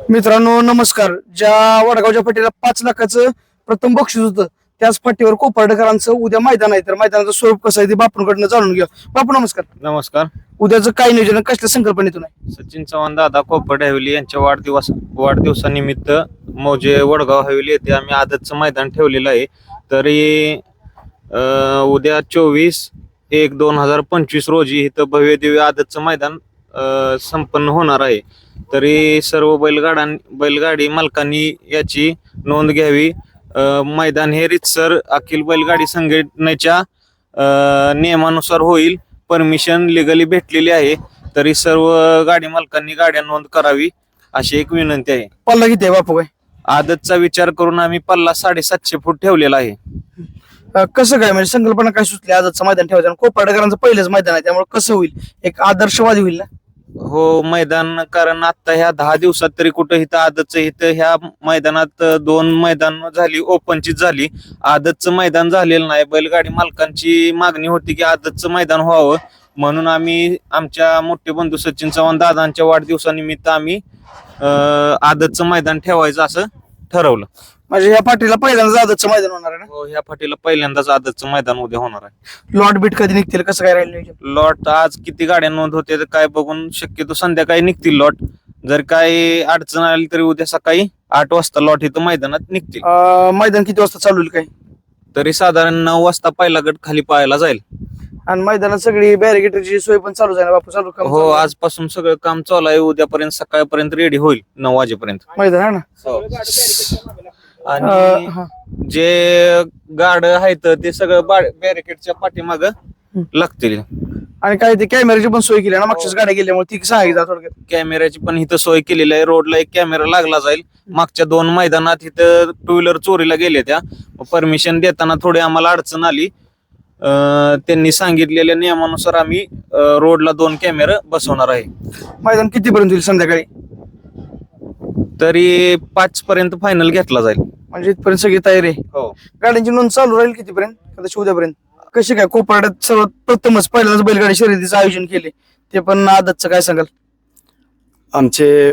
मित्रांनो नमस्कार. ज्या वडगावच्या फाटीला पाच लाखाचं प्रथम बक्षीस होतं त्याच फाटीवर कोपर्डेकरांचं उद्या मैदान आहे. तर मैदानाचं स्वरूप कसं आहे ते बापूंकडनं जाणून घ्या बापू नमस्कार. नमस्कार. उद्याचं काय नियोजन? कसल्या संकल्पनेतून आहे? सचिन चव्हाण दादा कोपर हवेली यांच्या वाढदिवस वाढदिवसानिमित्त मौजे वडगाव हवेली येथे आम्ही आदतचं मैदान ठेवलेलं आहे. तरी अं, उद्या चोवीस एक दोन हजार पंचवीस रोजी इथं भव्य दिव्य आदतचं मैदान संपन्न होणार आहे. तरी सर्व बैलगाडा बैलगाडी मालकांनी याची नोंद घ्यावी. मैदान हे रितसर अखिल बैलगाडी संघटनेच्या नियमानुसार होईल. परमिशन लिगली भेटलेली आहे. तरी सर्व गाडी मालकांनी गाड्या नोंद करावी अशी एक विनंती आहे. पल्ला किती आहे बापू काय? आदतचा विचार करून आम्ही पल्ला साडेसातशे फूट ठेवलेला आहे. अं, कसं काय? म्हणजे संकल्पना काय सुचली? आजचं मैदान ठेवायचं आणि कोपर्डेकरांचं पहिलंच मैदान आहे. त्यामुळे कसं होईल? एक आदर्शवादी होईल ना? हो मैदान कारण आता ह्या दहा दिवसात तरी कुठं इथं आदतचं इथं ह्या मैदानात दोन मैदान झाली ओपनचीच झाली. आदतचं मैदान झालेलं नाही. बैलगाडी मालकांची मागणी होती की आदतचं मैदान व्हावं. म्हणून आम्ही आमच्या मोठे बंधू सचिन चव्हाण दादांच्या वाढदिवसानिमित्त आम्ही अं, आदतचं मैदान ठेवायचं असं ठरवलं. म्हणजे ह्या पाटीला पहिल्यांदाच आदतचं मैदान होणार आहे ना? हो ह्या फाटीला पहिल्यांदाच आदतचं मैदान उद्या होणार आहे. लॉट बीट कधी निघतील? कसं काय राहील नियोजन? लॉट आज किती गाड्या नोंद होते तर काय बघून शक्यतो संध्याकाळी निघतील लॉट जर काही अडचण आली तरी उद्या सकाळी आठ वाजता लॉट इथं मैदानात निघतील. अं, मैदान किती वाजता चालू होईल काय तरी साधारण नऊ वाजता पहिला गट खाली पाहायला जाईल. आणि मैदानात सगळी बॅरिगेटची सोय पण चालू आहे बापू? चालू काम हो आहे. आजपासून सगळं काम चालू आहे. उद्यापर्यंत सकाळपर्यंत रेडी होईल नऊ वाजेपर्यंत. मैदान आहे ना? आणि हा. जे गाड आहेत ते सगळं बॅरिकेडच्या पाठीमाग लागतील. आणि काय ते कॅमेऱ्याची पण सोय केली आहे ना मागच्याच गाड्या गेल्यामुळे ती सांगितलं थोडक्यात. कॅमेऱ्याची पण इथं सोय केलेली आहे. रोडला एक कॅमेरा लागला जाईल. मागच्या दोन मैदानात इथं टू व्हीलर चोरीला गेले त्या. परमिशन देताना थोडी आम्हाला अडचण आली. अं, त्यांनी सांगितलेल्या नियमानुसार आम्ही अं, रोडला दोन कॅमेरे बसवणार आहे. मैदान किती पर्यंत होईल संध्याकाळी? तरी पाच पर्यंत फायनल घेतला जाईल. म्हणजे इथपर्यंत सगळी तयारी आहे. हो. गाड्यांची नोंद चालू राहील कितीपर्यंत? कदाचित उद्यापर्यंत. कशी काय? कोपाड्यात सर्वात प्रथमच पहिल्यांदाच बैलगाडी शर्यतीचं आयोजन केले. ते पण आदतचं काय सांगाल? आमचे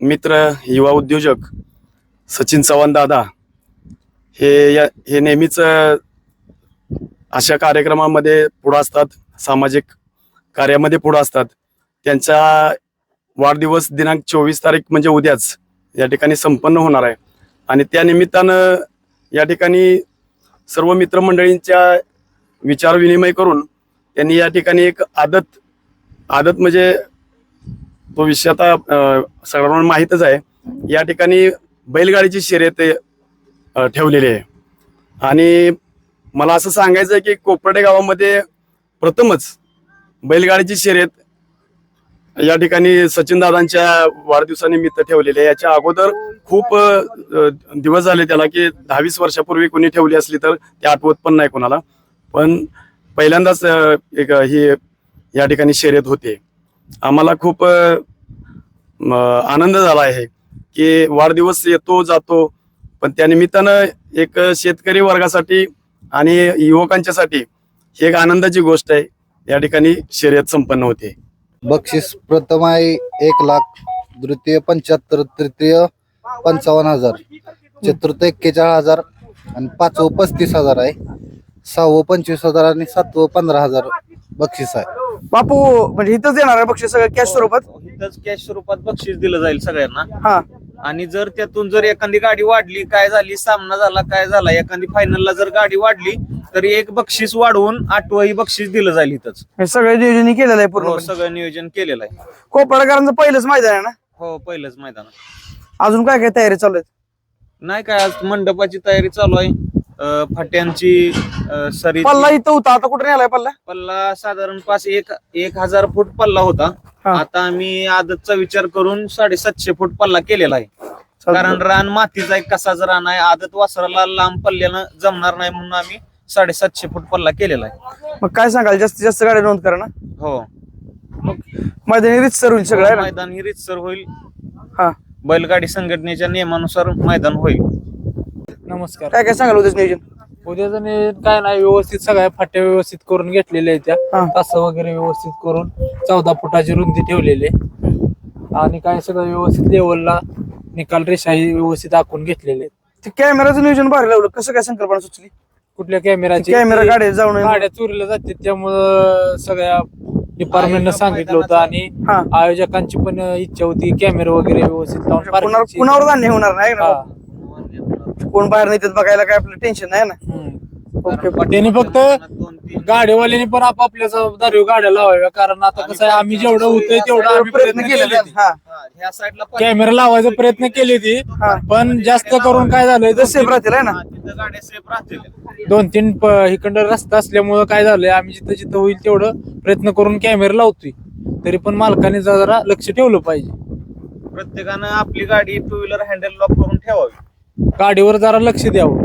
मित्र युवा उद्योजक सचिन चव्हाण दादा हे या हे नेहमीच अशा कार्यक्रमामध्ये पुढं असतात. सामाजिक कार्यामध्ये पुढं असतात. त्यांचा वाढदिवस दिनांक चोवीस तारीख म्हणजे उद्याच या ठिकाणी संपन्न होणार आहे. आणि त्या निमित्तानं या ठिकाणी सर्व मित्रमंडळींच्या विचार विनिमय करून त्यांनी या ठिकाणी एक आदत आदत म्हणजे तो विषय आता सगळ्यांना माहीतच आहे. या ठिकाणी बैलगाडीची शर्यत ठेवलेली आहे. आणि मला असं सांगायचं आहे की कोपर्डे गावामध्ये प्रथमच बैलगाडीची शर्यत या ठिकाणी सचिन दादांच्या वाढदिवसानिमित्त ठेवलेली आहे. याच्या अगोदर खूप दिवस झाले त्याला की दहावीस वर्षापूर्वी कोणी ठेवली असली तर ते आठवत पण नाही कोणाला. पण पहिल्यांदाच एक ही या ठिकाणी शर्यत होते. आम्हाला खूप आनंद झाला आहे की वाढदिवस येतो जातो. पण त्या निमित्तानं एक शेतकरी वर्गासाठी आणि युवकांच्यासाठी ही एक आनंदाची गोष्ट आहे. या ठिकाणी शर्यत संपन्न होते. बक्षीस प्रथम आहे एक लाख द्वितीय पंच्याहत्तर तृतीय. पंचावन्न हजार. चतुर्थ एक्केचाळीस हजार आणि पाचवं पस्तीस हजार आहे. सहावं पंचवीस हजार आणि सातवं पंधरा हजार बक्षीस आहे. बापू म्हणजे इथंच येणार आहे बक्षीस सगळं कॅश स्वरूपात? इथंच कॅश स्वरूपात बक्षीस दिलं जाईल सगळ्यांना. हा. आणि जर त्यातून जर एखादी गाडी वाढली काय झाली सामना झाला काय झाला एखादी फायनलला जर गाडी वाढली तर एक बक्षीस वाढवून आठवंही बक्षीस दिलं जाईल इथंच. हे सगळं नियोजन केलेलं आहे हो, पूर्ण सगळं नियोजन केलेलं आहे. कोपाडकरांचं पहिलंच मैदान आहे ना? हो पहिलंच मैदान. अजून काय काय तयारी चालू आहे नाही काय आज मंडपाची तयारी चालू आहे. अं, फाट्यांची अं, सरी पल्ला इथं होता आता कुठे नेलाय पल्ला? पल्ला साधारण पाच एक एक हजार फूट पल्ला होता. हा. आता आम्ही आदतचा विचार करून साडेसातशे फूट पल्ला केलेला आहे. कारण रान मातीचा एक कसाच रान आहे. आदत वासराला लांब पल्ल्यानं जमणार नाही म्हणून आम्ही साडेसातशे फूट पल्ला केलेला आहे. मग काय सांगाल जास्तीत जास्त गाड्या नोंद करा ना. हो. मैदानी रीत सर होईल सगळं आहे ना? मैदान ही रीतसर होईल. हा. बैलगाडी संघटनेच्या नियमानुसार मैदान होईल. नमस्कार. काय काय सांगाल उद्याच नियोजन? उद्याचं नियोजन काय नाही व्यवस्थित सगळ्या फाट्या व्यवस्थित करून घेतलेल्या आहेत हा. त्या तास वगैरे व्यवस्थित करून चौदा फुटाची रुंदी ठेवलेली आहे. आणि काय सगळं व्यवस्थित लेवलला निकाल रेषा ही व्यवस्थित आखून घेतलेले आहेत. ते कॅमेराचं नियोजन भारी लावलं कसं काय संकल्पना सुचली? कुठल्या कॅमेराची? कॅमेरा गाडी जाऊ नये गाड्या चोरीला जाते त्यामुळं सगळ्या डिपार्टमेंटनं सांगितलं होतं आणि हा. आयोजकांची पण इच्छा होती. कॅमेरा वगैरे व्यवस्थित लावून कुणावर parking ची- कुणावर धान्य होणार नाही ना? हा. कोण बाहेर नाही बघायला काय आपलं टेन्शन नाही ना? हम्म. ओके त्यांनी फक्त गाडीवाल्यांनी पण आपापल्या जबाबदारी गाड्या लावाव्या कारण आता कसं आहे आम्ही जेवढं होतंय तेवढं आम्ही प्रयत्न केले हा. कॅमेरा लावायचा प्रयत्न केले ती हा. पण जास्त करून काय झालंय तर सेफ राहतील आहे ना? गाड्या सेफ राहतील. दोन तीन प- इकडं रस्ता असल्यामुळं काय झालंय आम्ही जिथं जिथं होईल तेवढं प्रयत्न करून कॅमेरा लावतोय. तरी पण मालकाने जरा लक्ष ठेवलं पाहिजे. प्रत्येकानं आपली गाडी टू व्हीलर हँडल लॉक करून ठेवावी. गाडीवर जरा लक्ष द्यावं.